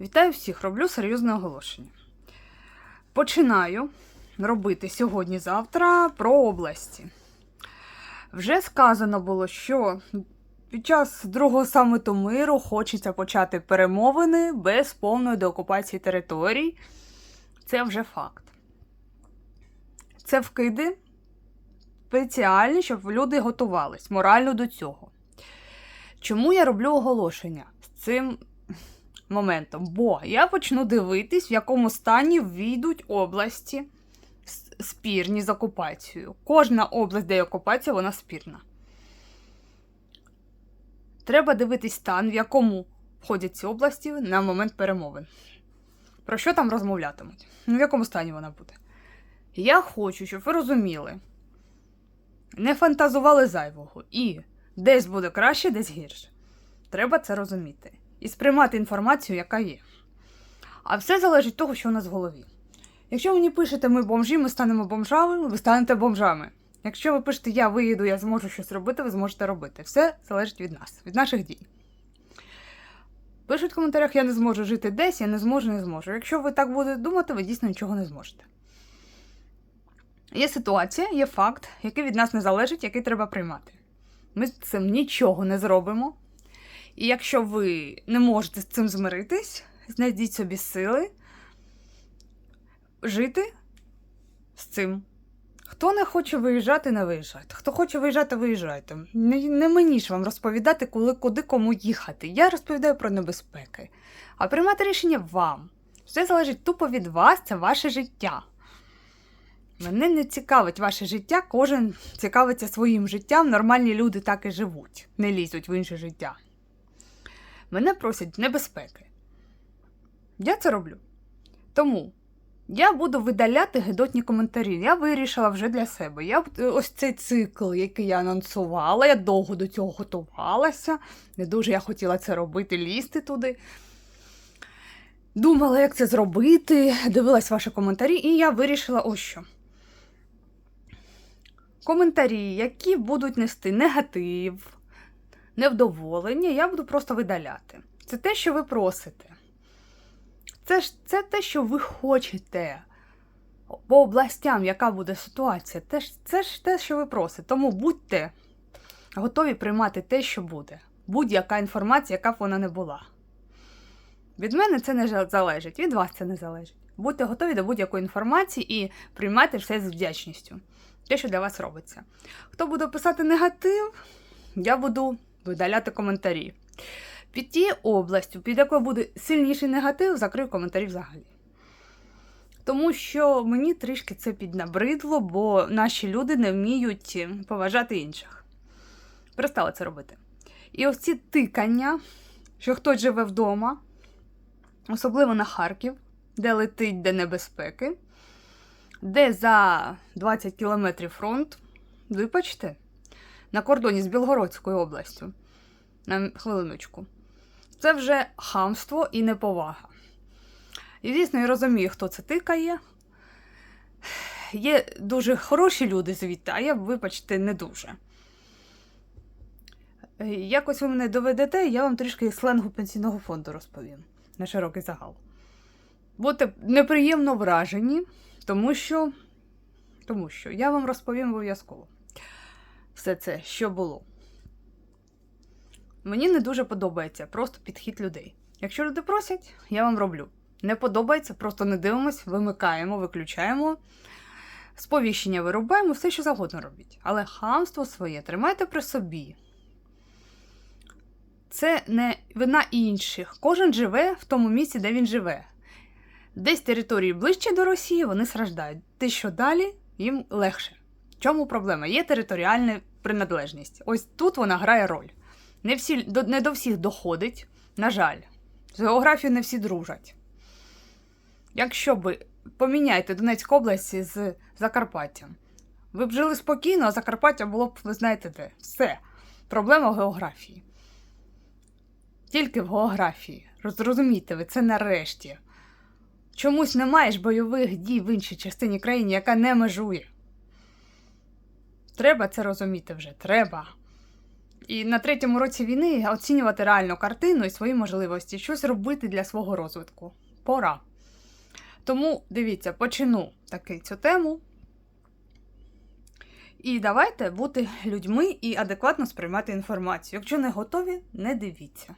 Вітаю всіх! Роблю серйозне оголошення. Починаю робити сьогодні-завтра про області. Вже сказано було, що під час другого саміту миру хочеться почати перемовини без повної деокупації територій. Це вже факт. Це вкиди спеціальні, щоб люди готувались морально до цього. Чому я роблю оголошення з цим моментом? Бо я почну дивитись, в якому стані війдуть області спірні з окупацією. Кожна область, де є окупація, вона спірна. Треба дивитись стан, в якому входять ці області на момент перемовин. Про що там розмовлятимуть? Ну, в якому стані вона буде? Я хочу, щоб ви розуміли, не фантазували зайвого. І десь буде краще, десь гірше. Треба це розуміти. І сприймати інформацію, яка є. А все залежить від того, що у нас в голові. Якщо мені пишете ми бомжі, ми станемо бомжами, ви станете бомжами. Якщо ви пишете я виїду, я зможу щось робити, ви зможете робити. Все залежить від нас, від наших дій. Пишуть в коментарях, я не зможу жити десь, я не зможу, не зможу. Якщо ви так будете думати, ви дійсно нічого не зможете. Є ситуація, є факт, який від нас не залежить, який треба приймати. Ми з цим нічого не зробимо. І якщо ви не можете з цим змиритись, знайдіть собі сили жити з цим. Хто не хоче виїжджати, не виїжджайте. Хто хоче виїжджати, виїжджайте. Не, не мені ж вам розповідати, коли, куди кому їхати. Я розповідаю про небезпеки. А приймати рішення вам. Все залежить тупо від вас, це ваше життя. Мене не цікавить ваше життя, кожен цікавиться своїм життям. Нормальні люди так і живуть, не лізуть в інше життя. Мене просять небезпеки. Я це роблю. Тому я буду видаляти гидотні коментарі. Я вирішила вже для себе. Я б- ось цей цикл, який я анонсувала, я довго до цього готувалася. Не дуже я хотіла це робити, лізти туди. Думала, як це зробити, дивилась ваші коментарі, і я вирішила ось що. Коментарі, які будуть нести негатив, невдоволення, я буду просто видаляти. Це те, що ви просите. Це ж це те, що ви хочете. По областям, яка буде ситуація, це ж, це ж те, що ви просите. Тому будьте готові приймати те, що буде. Будь-яка інформація, яка б вона не була. Від мене це не залежить, від вас це не залежить. Будьте готові до будь-якої інформації і приймайте все з вдячністю. Те, що для вас робиться. Хто буде писати негатив, я буду видаляти коментарі. Під тією областю, під якою буде сильніший негатив, закрию коментарі взагалі. Тому що мені трішки це піднабридло, бо наші люди не вміють поважати інших. Перестали це робити. І ось ці тикання, що хтось живе вдома, особливо на Харків, де летить, де небезпеки, де за 20 кілометрів фронт, вибачте, на кордоні з Білгородською областю. На хвилиночку. Це вже хамство і неповага. І, звісно, я розумію, хто це тикає. Є дуже хороші люди звідти, а я, вибачте, не дуже. Якось ви мене доведете, я вам трішки сленгу пенсійного фонду розповім на широкий загал. Будьте неприємно вражені, тому що, тому що я вам розповім обов'язково все це, що було. Мені не дуже подобається просто підхід людей. Якщо люди просять, я вам роблю. Не подобається, просто не дивимось, вимикаємо, виключаємо. Сповіщення вирубаємо, все, що завгодно робіть. Але хамство своє тримайте при собі. Це не вина інших. Кожен живе в тому місці, де він живе. Десь території ближче до Росії, вони страждають. Те, що далі, їм легше. В чому проблема? Є територіальна приналежність. Ось тут вона грає роль. Не, всі, не до всіх доходить, на жаль. З географією не всі дружать. Якщо би поміняйте Донецьку область з Закарпаттям, ви б жили спокійно, а Закарпаття було б, ви знаєте де. Все. Проблема в географії. Тільки в географії. Розумієте ви, це нарешті. Чомусь немає ж бойових дій в іншій частині країни, яка не межує. Треба це розуміти вже. Треба. І на третьому році війни оцінювати реальну картину і свої можливості, щось робити для свого розвитку. Пора. Тому дивіться, почну таки цю тему. І давайте бути людьми і адекватно сприймати інформацію. Якщо не готові, не дивіться.